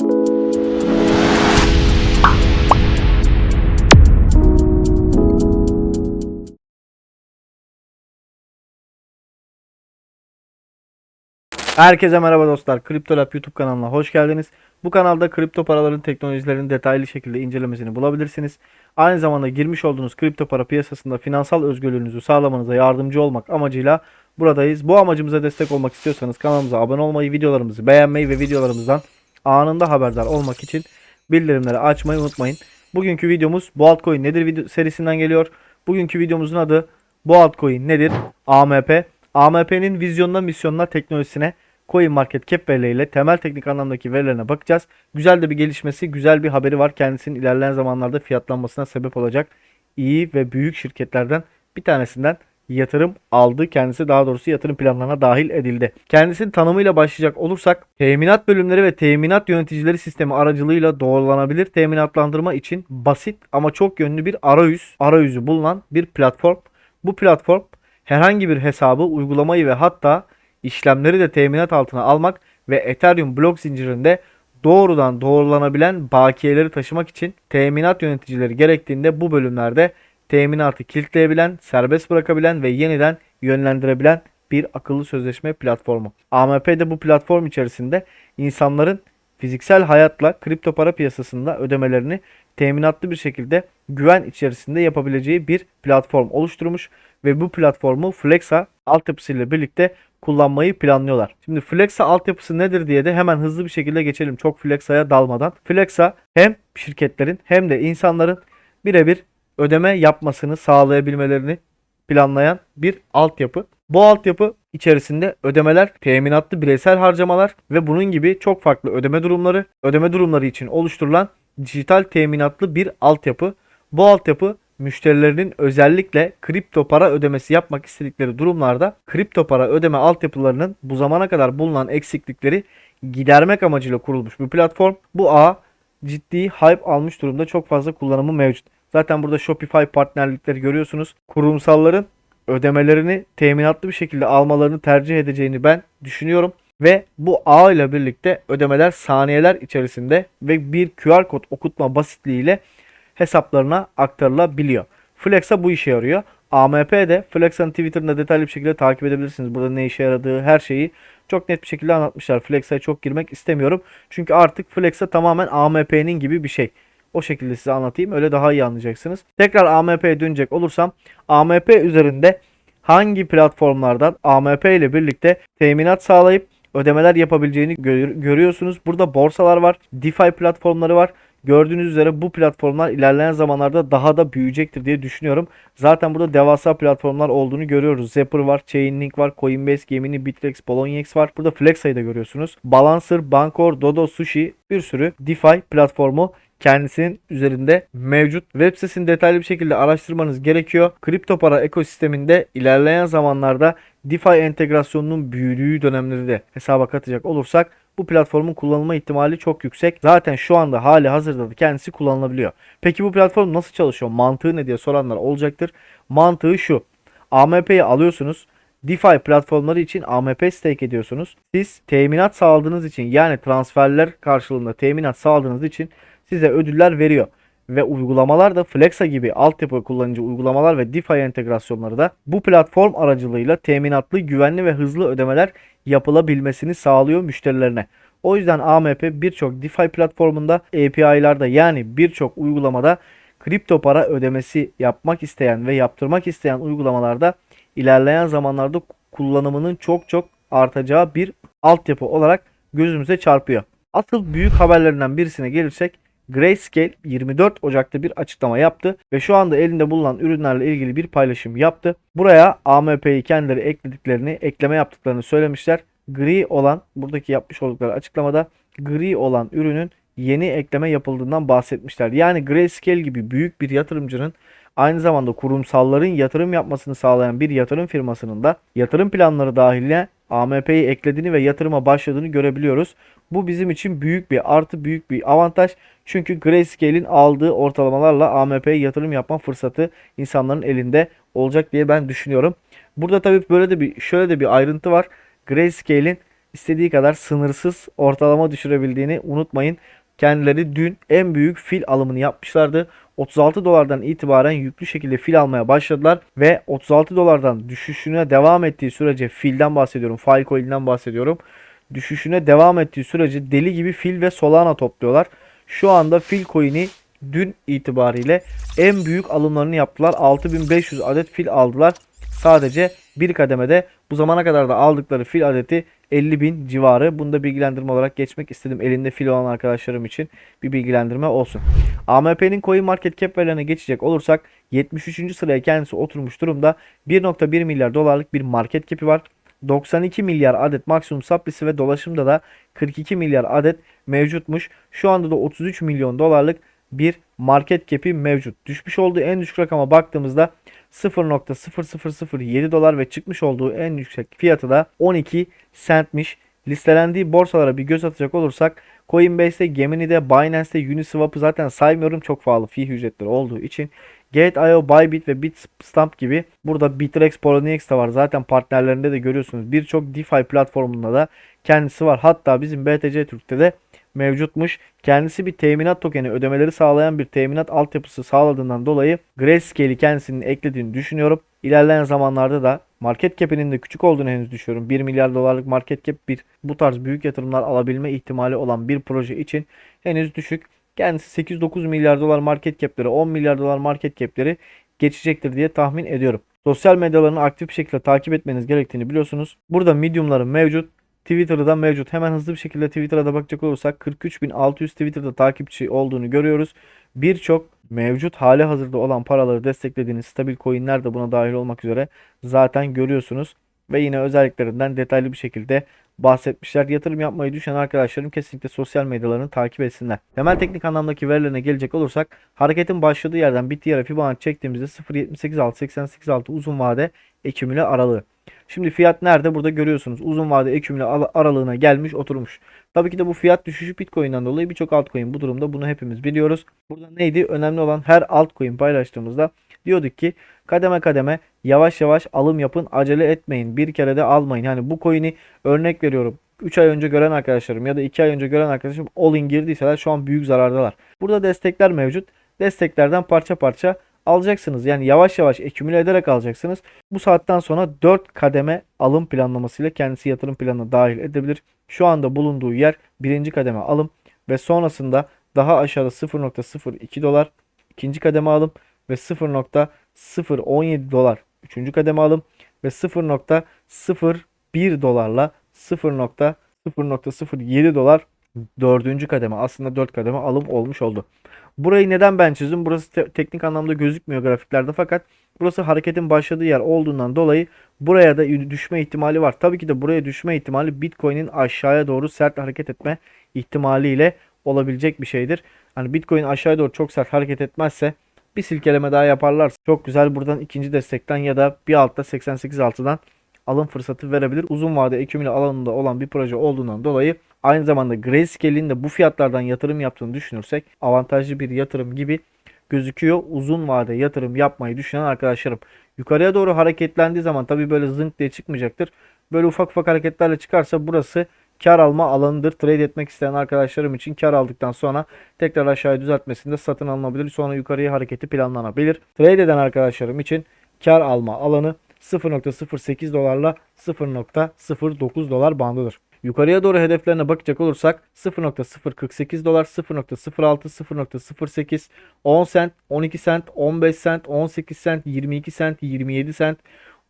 Herkese merhaba dostlar. Kriptolab YouTube kanalına hoş geldiniz. Bu kanalda kripto paraların teknolojilerini detaylı şekilde incelemesini bulabilirsiniz. Aynı zamanda girmiş olduğunuz kripto para piyasasında finansal özgürlüğünüzü sağlamanıza yardımcı olmak amacıyla buradayız. Bu amacımıza destek olmak istiyorsanız kanalımıza abone olmayı, videolarımızı beğenmeyi ve videolarımızdan anında haberdar olmak için bildirimleri açmayı unutmayın. Bugünkü videomuz bu altcoin nedir video serisinden geliyor. Bugünkü videomuzun adı bu altcoin nedir? AMP. AMP'nin vizyonuna, misyonuna, teknolojisine, Coin Market Cap verileriyle temel teknik anlamdaki verilerine bakacağız. Güzel de bir gelişmesi, güzel bir haberi var. Kendisinin ilerleyen zamanlarda fiyatlanmasına sebep olacak iyi ve büyük şirketlerden bir tanesinden yatırım aldı. Kendisi daha doğrusu yatırım planlarına dahil edildi. Kendisinin tanımıyla başlayacak olursak teminat bölümleri ve teminat yöneticileri sistemi aracılığıyla doğrulanabilir teminatlandırma için basit ama çok yönlü bir arayüz, arayüzü bulunan bir platform. Bu platform herhangi bir hesabı, uygulamayı ve hatta işlemleri de teminat altına almak ve Ethereum blok zincirinde doğrudan doğrulanabilen bakiyeleri taşımak için teminat yöneticileri gerektiğinde bu bölümlerde teminatı kilitleyebilen, serbest bırakabilen ve yeniden yönlendirebilen bir akıllı sözleşme platformu. AMP de bu platform içerisinde insanların fiziksel hayatla kripto para piyasasında ödemelerini teminatlı bir şekilde güven içerisinde yapabileceği bir platform oluşturmuş ve bu platformu Flexa altyapısıyla birlikte kullanmayı planlıyorlar. Şimdi Flexa altyapısı nedir diye de hemen hızlı bir şekilde geçelim çok Flexa'ya dalmadan. Flexa hem şirketlerin hem de insanların birebir ödeme yapmasını sağlayabilmelerini planlayan bir altyapı. Bu altyapı içerisinde ödemeler, teminatlı bireysel harcamalar ve bunun gibi çok farklı ödeme durumları, ödeme durumları için oluşturulan dijital teminatlı bir altyapı. Bu altyapı müşterilerinin özellikle kripto para ödemesi yapmak istedikleri durumlarda kripto para ödeme altyapılarının bu zamana kadar bulunan eksiklikleri gidermek amacıyla kurulmuş bir platform. Bu ağ ciddi hype almış durumda. Çok fazla kullanımı mevcut. Zaten burada Shopify partnerlikleri görüyorsunuz. Kurumsalların ödemelerini teminatlı bir şekilde almalarını tercih edeceğini ben düşünüyorum. Ve bu ağ ile birlikte ödemeler saniyeler içerisinde ve bir QR kod okutma basitliğiyle hesaplarına aktarılabiliyor. Flexa bu işe yarıyor. AMP de Flexa'nın Twitter'ında detaylı bir şekilde takip edebilirsiniz. Burada ne işe yaradığı her şeyi çok net bir şekilde anlatmışlar. Flexa'ya çok girmek istemiyorum. Çünkü artık Flexa tamamen AMP'nin gibi bir şey. O şekilde size anlatayım. Öyle daha iyi anlayacaksınız. Tekrar AMP'ye dönecek olursam AMP üzerinde hangi platformlardan AMP ile birlikte teminat sağlayıp ödemeler yapabileceğini gör- görüyorsunuz. Burada borsalar var, DeFi platformları var. Gördüğünüz üzere bu platformlar ilerleyen zamanlarda daha da büyüyecektir diye düşünüyorum. Zaten burada devasa platformlar olduğunu görüyoruz. Zapper var, Chainlink var, Coinbase, Gemini, Bittrex, Poloniex var. Burada Flexa'yı da görüyorsunuz. Balancer, Bancor, Dodo, Sushi bir sürü DeFi platformu kendisinin üzerinde mevcut. Web sitesini detaylı bir şekilde araştırmanız gerekiyor. Kripto para ekosisteminde ilerleyen zamanlarda DeFi entegrasyonunun büyüdüğü dönemleri de hesaba katacak olursak bu platformun kullanılma ihtimali çok yüksek. Zaten şu anda hali hazırda da kendisi kullanılabiliyor. Peki bu platform nasıl çalışıyor? Mantığı ne diye soranlar olacaktır. Mantığı şu. AMP'yi alıyorsunuz. DeFi platformları için AMP stake ediyorsunuz. Siz teminat sağladığınız için yani transferler karşılığında teminat sağladığınız için size ödüller veriyor. Ve uygulamalar da Flexa gibi altyapı kullanıcı uygulamalar ve DeFi entegrasyonları da bu platform aracılığıyla teminatlı, güvenli ve hızlı ödemeler yapılabilmesini sağlıyor müşterilerine. O yüzden AMP birçok DeFi platformunda API'larda yani birçok uygulamada kripto para ödemesi yapmak isteyen ve yaptırmak isteyen uygulamalarda ilerleyen zamanlarda kullanımının çok çok artacağı bir altyapı olarak gözümüze çarpıyor. Asıl büyük haberlerinden birisine gelirsek Grayscale 24 Ocak'ta bir açıklama yaptı ve şu anda elinde bulunan ürünlerle ilgili bir paylaşım yaptı. Buraya AMP'yi kendileri eklediklerini, ekleme yaptıklarını söylemişler. Gri olan, buradaki yapmış oldukları açıklamada gri olan ürünün yeni ekleme yapıldığından bahsetmişler. Yani Grayscale gibi büyük bir yatırımcının aynı zamanda kurumsalların yatırım yapmasını sağlayan bir yatırım firmasının da yatırım planları dahiline AMP'yi eklediğini ve yatırıma başladığını görebiliyoruz. Bu bizim için büyük bir artı büyük bir avantaj. Çünkü Grayscale'in aldığı ortalamalarla AMP'ye yatırım yapma fırsatı insanların elinde olacak diye ben düşünüyorum. Burada tabii böyle de bir şöyle de bir ayrıntı var. Grayscale'in istediği kadar sınırsız ortalama düşürebildiğini unutmayın. Kendileri dün en büyük fil alımını yapmışlardı. 36 dolardan itibaren yüklü şekilde fil almaya başladılar ve 36 dolardan düşüşüne devam ettiği sürece filden bahsediyorum. Filecoin'den bahsediyorum. Düşüşüne devam ettiği sürece deli gibi fil ve solana topluyorlar. Şu anda fil coin'i dün itibariyle en büyük alımlarını yaptılar. 6500 adet fil aldılar. Sadece bir kademede bu zamana kadar da aldıkları fil adeti 50 bin civarı. Bunu da bilgilendirme olarak geçmek istedim. Elinde fil olan arkadaşlarım için bir bilgilendirme olsun. AMP'nin coin market cap verilerine geçecek olursak 73. sıraya kendisi oturmuş durumda. 1.1 milyar dolarlık bir market cap'i var. 92 milyar adet maksimum supply'si ve dolaşımda da 42 milyar adet mevcutmuş. Şu anda da 33 milyon dolarlık bir market cap'i mevcut. Düşmüş olduğu en düşük rakama baktığımızda 0.0007 dolar ve çıkmış olduğu en yüksek fiyatı da 12 centmiş. Listelendiği borsalara bir göz atacak olursak Coinbase'de, Gemini'de, Binance'de, Uniswap'ı zaten saymıyorum çok pahalı fee ücretleri olduğu için. Gate.io, Bybit ve Bitstamp gibi burada Bittrex, Poloniex de var. Zaten partnerlerinde de görüyorsunuz. Birçok DeFi platformunda da kendisi var. Hatta bizim BTC Türk'te de mevcutmuş. Kendisi bir teminat tokeni ödemeleri sağlayan bir teminat altyapısı sağladığından dolayı Grayscale'i kendisinin eklediğini düşünüyorum. İlerleyen zamanlarda da market cap'inin de küçük olduğunu henüz düşünüyorum. 1 milyar dolarlık market cap bir bu tarz büyük yatırımlar alabilme ihtimali olan bir proje için henüz düşük. Kendisi 8-9 milyar dolar market cap'leri 10 milyar dolar market cap'leri geçecektir diye tahmin ediyorum. Sosyal medyalarını aktif bir şekilde takip etmeniz gerektiğini biliyorsunuz. Burada medium'larım mevcut. Twitter'da mevcut. Hemen hızlı bir şekilde Twitter'a da bakacak olursak 43.600 Twitter'da takipçi olduğunu görüyoruz. Birçok mevcut hali hazırda olan paraları desteklediğiniz stabil coinler de buna dahil olmak üzere zaten görüyorsunuz. Ve yine özelliklerinden detaylı bir şekilde bahsetmişler. Yatırım yapmayı düşünen arkadaşlarım kesinlikle sosyal medyalarını takip etsinler. Temel teknik anlamdaki verilerine gelecek olursak hareketin başladığı yerden bittiği yere Fibonacci çektiğimizde 0.786-88.6 uzun vade ekümüle aralığı. Şimdi fiyat nerede? Burada görüyorsunuz. Uzun vade ekümüle aralığına gelmiş oturmuş. Tabii ki de bu fiyat düşüşü Bitcoin'den dolayı birçok altcoin bu durumda. Bunu hepimiz biliyoruz. Burada neydi? Önemli olan her altcoin paylaştığımızda diyorduk ki kademe kademe yavaş yavaş alım yapın. Acele etmeyin. Bir kere de almayın. Yani bu coin'i örnek veriyorum. 3 ay önce gören arkadaşlarım ya da 2 ay önce gören arkadaşım all in girdiyseler şu an büyük zarardalar. Burada destekler mevcut. Desteklerden parça parça alacaksınız. Yani yavaş yavaş ekümüle ederek alacaksınız. Bu saatten sonra 4 kademe alım planlamasıyla kendisi yatırım planına dahil edebilir. Şu anda bulunduğu yer birinci kademe alım ve sonrasında daha aşağıda 0.02 dolar ikinci kademe alım ve 0.017 dolar üçüncü kademe alım ve 0.01 dolarla 0.007 dolar dördüncü kademe aslında 4 kademe alım olmuş oldu. Burayı neden ben çizdim? Burası te- teknik anlamda gözükmüyor grafiklerde fakat burası hareketin başladığı yer olduğundan dolayı buraya da düşme ihtimali var. Tabii ki de buraya düşme ihtimali Bitcoin'in aşağıya doğru sert hareket etme ihtimaliyle olabilecek bir şeydir. Hani Bitcoin aşağıya doğru çok sert hareket etmezse bir silkeleme daha yaparlarsa çok güzel buradan ikinci destekten ya da bir altta 88 altıdan alım fırsatı verebilir. Uzun vade ekümüle alanında olan bir proje olduğundan dolayı aynı zamanda Grayscale'in de bu fiyatlardan yatırım yaptığını düşünürsek avantajlı bir yatırım gibi gözüküyor. Uzun vade yatırım yapmayı düşünen arkadaşlarım. Yukarıya doğru hareketlendiği zaman tabi böyle zınk diye çıkmayacaktır. Böyle ufak ufak hareketlerle çıkarsa burası kar alma alanıdır. Trade etmek isteyen arkadaşlarım için kar aldıktan sonra tekrar aşağıya düzeltmesinde satın alınabilir. Sonra yukarıya hareketi planlanabilir. Trade eden arkadaşlarım için kar alma alanı 0.08 dolarla 0.09 dolar bandıdır. Yukarıya doğru hedeflerine bakacak olursak 0.048 dolar, 0.06, 0.08, 10 sent, 12 sent, 15 sent, 18 sent, 22 sent, 27 sent,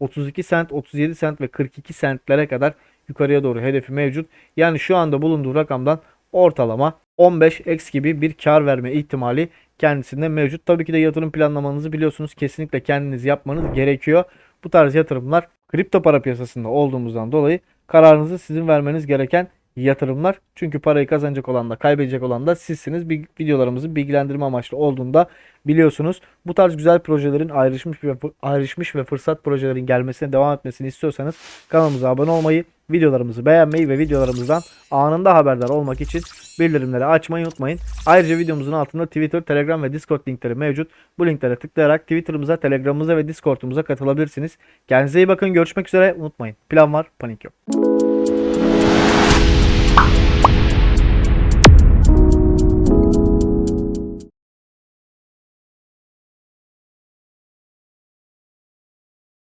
32 sent, 37 sent ve 42 sentlere kadar yukarıya doğru hedefi mevcut. Yani şu anda bulunduğu rakamdan ortalama 15x gibi bir kar verme ihtimali kendisinde mevcut. Tabii ki de yatırım planlamanızı biliyorsunuz kesinlikle kendiniz yapmanız gerekiyor. Bu tarz yatırımlar kripto para piyasasında olduğumuzdan dolayı kararınızı sizin vermeniz gereken yatırımlar. Çünkü parayı kazanacak olan da kaybedecek olan da sizsiniz. Videolarımızın bilgilendirme amaçlı olduğunda biliyorsunuz. Bu tarz güzel projelerin ayrışmış ve ayrışmış ve fırsat projelerin gelmesine devam etmesini istiyorsanız kanalımıza abone olmayı, videolarımızı beğenmeyi ve videolarımızdan anında haberdar olmak için bildirimleri açmayı unutmayın. Ayrıca videomuzun altında Twitter, Telegram ve Discord linkleri mevcut. Bu linklere tıklayarak Twitter'ımıza, Telegram'ımıza ve Discord'umuza katılabilirsiniz. Kendinize iyi bakın. Görüşmek üzere. Unutmayın. Plan var, panik yok.